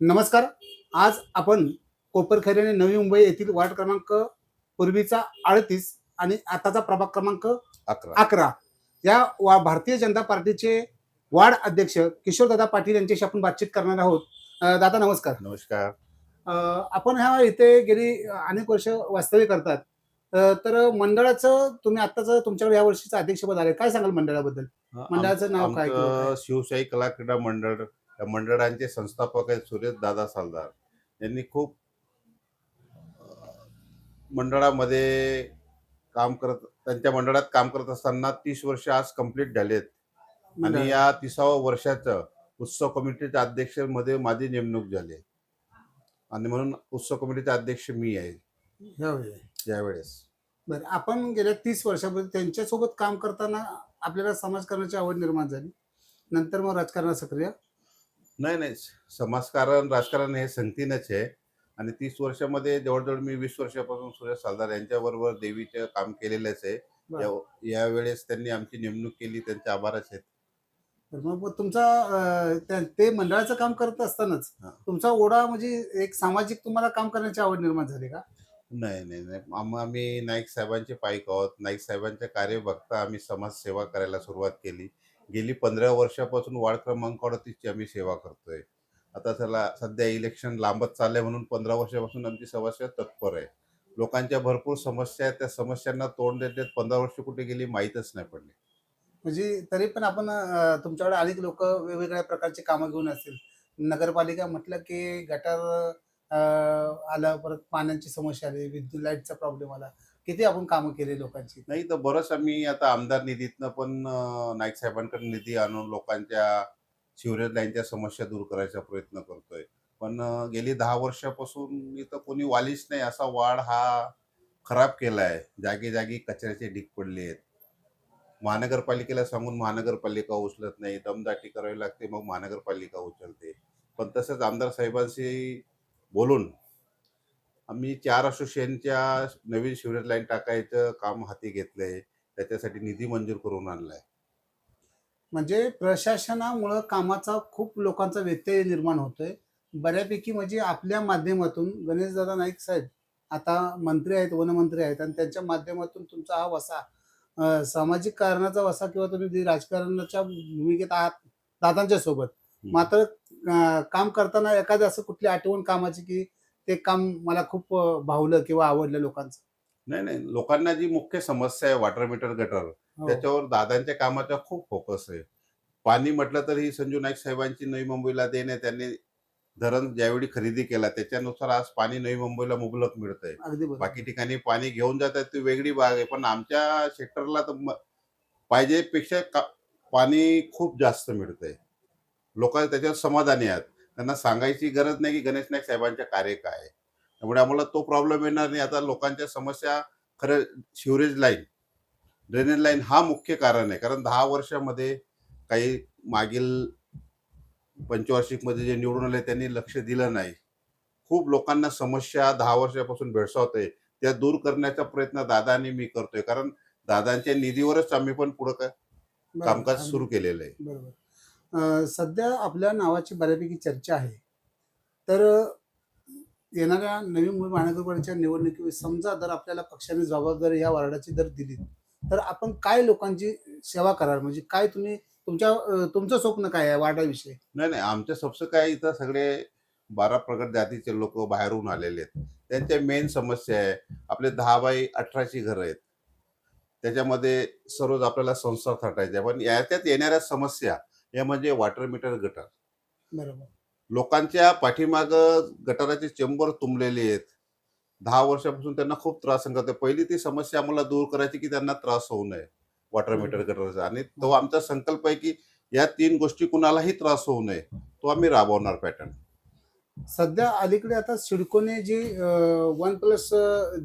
नमस्कार. आज आपण कोपरखैरी आणि नवी मुंबई येथील वार्ड क्रमांक पूर्वीचा अडतीस आणि आताचा प्रभाग क्रमांक अकरा. अकरा. या वा भारतीय जनता पार्टीचे वार्ड अध्यक्ष किशोरदादा पाटील यांच्याशी आपण बातचीत करणार आहोत. अं, दादा नमस्कार. नमस्कार. अं, आपण ह्या इथे गेली अनेक वर्ष वास्तव्य करतात. अं, तर मंडळाचं तुम्ही आत्ताच तुमच्याकडे या वर्षीचं अध्यक्षपद आले काय सांगाल मंडळाबद्दल? मंडळाचं नाव काय किंवा काय? शिवशाही कला क्रीडा मंडळ या मंडळांचे संस्थापक आहेत सुरेश दादा सालदार. यांनी खूप मंडळामध्ये काम करत त्यांच्या मंडळात काम करत असताना तीस वर्ष आज कंप्लीट झालेत. आणि या तिसाव्या वर्षाचं उत्सव कमिटीच्या अध्यक्षमध्ये माझी नेमणूक झाली. आणि म्हणून उत्सव कमिटीचे अध्यक्ष मी आहे. यावेळी. यावेळेस. बरं आपण गेल्या तीस वर्षापूर्वी त्यांच्यासोबत काम करताना आपल्याला समाजकारणाची आवड निर्माण झाली. नंतर मग राजकारणात सक्रिय. नाही नाही. समाजकारण राजकारण हे संगतीनच आहे. आणि तीस वर्षामध्ये जवळजवळ मी वीस वर्षापासून सुरेश सालदार यांच्याबरोबर देवीचं काम केलेलंच आहे. यावेळेस त्यांनी आमची नेमणूक केली त्यांचे आभारच आहेत. तर मग तुमचा ते मंडळाचं काम करत असतानाच. तुमचा ओढा म्हणजे एक सामाजिक तुम्हाला काम करण्याची आवड निर्माण झाली का? नाही नाही नाही. आम- आम्ही नाईक साहेबांचे पाईक आहोत. नाईक साहेबांचे कार्य बघता आम्ही समाजसेवा करायला सुरुवात केली. गेली पंधरा वर्षापासून वार्ड क्रमांक अडतीसची आम्ही सेवा करतोय. आता त्याला सध्या इलेक्शन लांबत चाललंय म्हणून पंधरा वर्षापासून आमची समस्या तत्पर आहे. लोकांच्या भरपूर समस्या आहेत. त्या समस्यांना तोंड देत देत पंधरा वर्ष कुठे गेली माहीतच नाही पडली. म्हणजे तरी पण आपण तुमच्याकडे अनेक लोक वेगवेगळ्या प्रकारची कामं घेऊन असतील. नगरपालिका म्हटलं की गटार आलं परत पाण्याची समस्या आली विद्युत लाईटचा प्रॉब्लेम आला. किती आपण कामं केली लोकांची? नाही तर बरंच आम्ही आता आमदार निधीतनं पण नाईक साहेबांकडे निधी आणून लोकांच्या शिवरेज लाईनच्या समस्या दूर करायचा प्रयत्न करतोय. पण गेली दहा वर्षापासून इथं कोणी वालीच नाही असा वाढ हा खराब केलाय. जागी जागी कचऱ्याचे ढीक पडले आहेत. महानगरपालिकेला सांगून महानगरपालिका उचलत नाही दमदाटी करावी लागते मग महानगरपालिका उचलते. पण तसंच आमदार साहेबांशी बोलून आम्ही चार असोसिएशनच्या नवीन शिवरेज लाईन टाकायचं काम हाती घेतलंय. त्याच्यासाठी निधी मंजूर करून आणलाय. म्हणजे प्रशासनामुळं कामाचा खूप लोकांचा व्यत्यय निर्माण होतोय. बऱ्यापैकी म्हणजे आपल्या माध्यमातून गणेशदादा नाईक साहेब आता मंत्री आहेत वनमंत्री आहेत आणि त्यांच्या माध्यमातून तुमचा हा वसा सामाजिक कारणाचा वसा किंवा तुम्ही राजकारणाच्या भूमिकेत आहात दादांच्या सोबत मात्र काम करताना एखादं असं कुठली आठवण कामाची की ते काम मला खूप भावलं किंवा आवडलं लोकांचं. नाही नाही. लोकांना जी मुख्य समस्या आहे वॉटर मीटर गटर हो. त्याच्यावर दादांच्या कामाचा खूप फोकस आहे. पाणी म्हटलं तर ही संजू नाईक साहेबांची नवी मुंबईला देणे त्यांनी धरण ज्यावेळी खरेदी केला त्याच्यानुसार आज पाणी नवी मुंबईला मुबलक मिळतंय. बाकी ठिकाणी पाणी घेऊन जातात ती वेगळी बाग आहे पण आमच्या सेक्टरला तर पाहिजेपेक्षा पाणी खूप जास्त मिळतंय. लोक त्याच्यावर समाधानी आहेत. त्यांना सांगायची गरज नाही की गणेश नाईक साहेबांचे कार्य काय आहे. त्यामुळे आम्हाला तो प्रॉब्लेम येणार नाही. आता लोकांच्या समस्या खरं शिवरेज लाईन ड्रेनेज लाईन हा मुख्य कारण आहे. कारण दहा वर्षामध्ये काही मागील पंचवार्षिकमध्ये जे निवडून आले त्यांनी लक्ष दिलं नाही. खूप लोकांना समस्या दहा वर्षापासून भेडसावते त्या दूर करण्याचा प्रयत्न दादा आणि मी करतोय. कारण दादांच्या निधीवरच आम्ही पण पुढं. कामकाज सुरू केलेलं आहे. सध्या आपल्या नावाची बऱ्यापैकी चर्चा आहे. तर येणाऱ्या नवी मुंबई महानगरपालिकेच्या निवडणुकीत समजा जर आपल्याला पक्षाने जबाबदारी या वार्डाची जर दिली तर आपण काय लोकांची सेवा कराल? म्हणजे काय तुम्ही तुमच्या तुमचं स्वप्न काय आहे वार्डाविषयी? नाही नाही. आमच्या स्वप्न काय इथं सगळे बारा प्रगत जातीचे लोक बाहेरून आलेले आहेत. त्यांच्या मेन समस्या आहे. आपले दहा बाय अठराची घरं आहेत. त्याच्यामध्ये सर्वच आपल्याला संसार थाटायचे पण याच्यात येणाऱ्या समस्या या म्हणजे वॉटर मीटर गटर. बरोबर. लोकांच्या पाठीमाग गटाराचे चेंबर तुंबलेले आहेत. दहा वर्षापासून त्यांना खूप त्रास सांगत पहिली ती समस्या आम्हाला दूर करायची की त्यांना त्रास होऊ नये वॉटर मीटर गटरचा. आणि तो आमचा संकल्प आहे की या तीन गोष्टी कुणालाही त्रास होऊ नये. तो आम्ही राबवणार पॅटर्न सध्या अलीकडे आता सिडकोने G one plus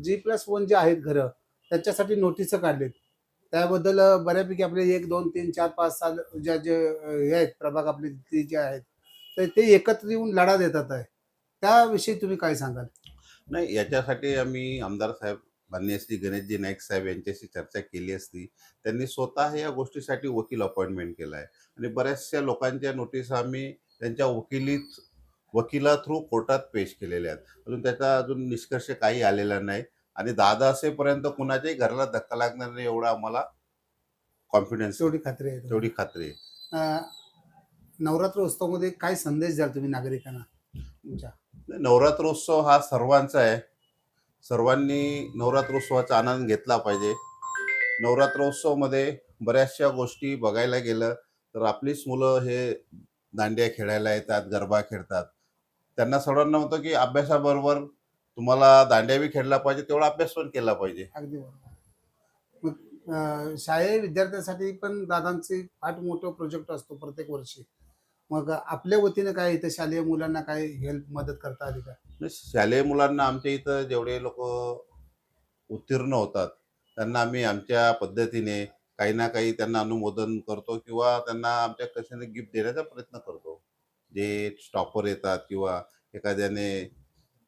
G plus one जे आहेत घरं त्याच्यासाठी नोटीस काढलेत. त्याबद्दल बऱ्यापैकी आपले एक दोन तीन चार पाच साल ज्या जे हे आहेत प्रभाग आपले ते जे आहेत तर ते एकत्र येऊन लढा देतात आहे. त्याविषयी तुम्ही काय सांगाल? नाही याच्यासाठी आम्ही आमदार साहेब मान्य श्री गणेशजी नाईक साहेब यांच्याशी चर्चा केली असती. त्यांनी स्वतः या गोष्टीसाठी वकील अपॉइंटमेंट केला आहे. आणि बऱ्याचशा लोकांच्या नोटीस आम्ही त्यांच्या वकिलीत वकिला थ्रू कोर्टात पेश केलेल्या आहेत. अजून त्याचा अजून निष्कर्ष काही आलेला नाही. आणि दादा असेपर्यंत कुणाच्याही घराला धक्का लागणार नाही एवढा आम्हाला कॉन्फिडन्स तेवढी खात्री आहे तेवढी खात्री आहे. अं, नवरात्र उत्सवामध्ये काय संदेश द्याल तुम्ही नागरिकांना? तुमच्या. नवरात्रोत्सव हा सर्वांचा आहे. सर्वांनी नवरात्रोत्सवाचा आनंद घेतला पाहिजे. नवरात्रोत्सवमध्ये बऱ्याचशा गोष्टी बघायला गेलं तर आपलीच मुलं हे दांडिया खेळायला येतात गरबा खेळतात. त्यांना सर्वांना होतं की अभ्यासाबरोबर तुम्हाला दांडिया बी खेळला पाहिजे तेवढा अभ्यास पण केला पाहिजे. अगदी बरोबर. मग अं, शालेय विद्यार्थ्यांसाठी पण दादांचे फार मोठं प्रोजेक्ट असतो प्रत्येक वर्षी. मग आपल्या वतीने काय इथं शालेय मुलांना काय हेल्प मदत करता आली का? म्हणजे शालेय मुलांना आमच्या इथं जेवढे लोक उत्तीर्ण होतात त्यांना आम्ही आमच्या पद्धतीने काही ना काही त्यांना अनुमोदन करतो किंवा त्यांना आमच्या कशाने गिफ्ट देण्याचा प्रयत्न करतो. जे स्टॉपर येतात किंवा एखाद्याने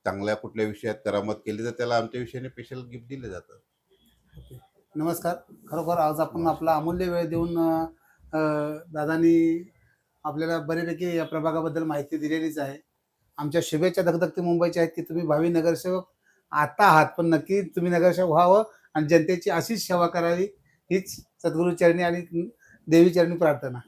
चांगल्या कुठल्या विषयात करामत केली तर त्याला आमच्या विषयाने स्पेशल गिफ्ट दिले जातं. ओके नमस्कार. खरोखर आज आपण आपला अमूल्य वेळ देऊन अं, अं, दादांनी आपल्याला बऱ्यापैकी या प्रभागाबद्दल माहिती दिलेलीच आहे. आमच्या शुभेच्छा धगधगती मुंबईच्या आहेत की तुम्ही भावी नगरसेवक आता आहात पण नक्की तुम्ही नगरसेवक व्हावं आणि जनतेची अशीच सेवा करावी हीच सद्गुरू चरणी आणि देवी चरणी प्रार्थना.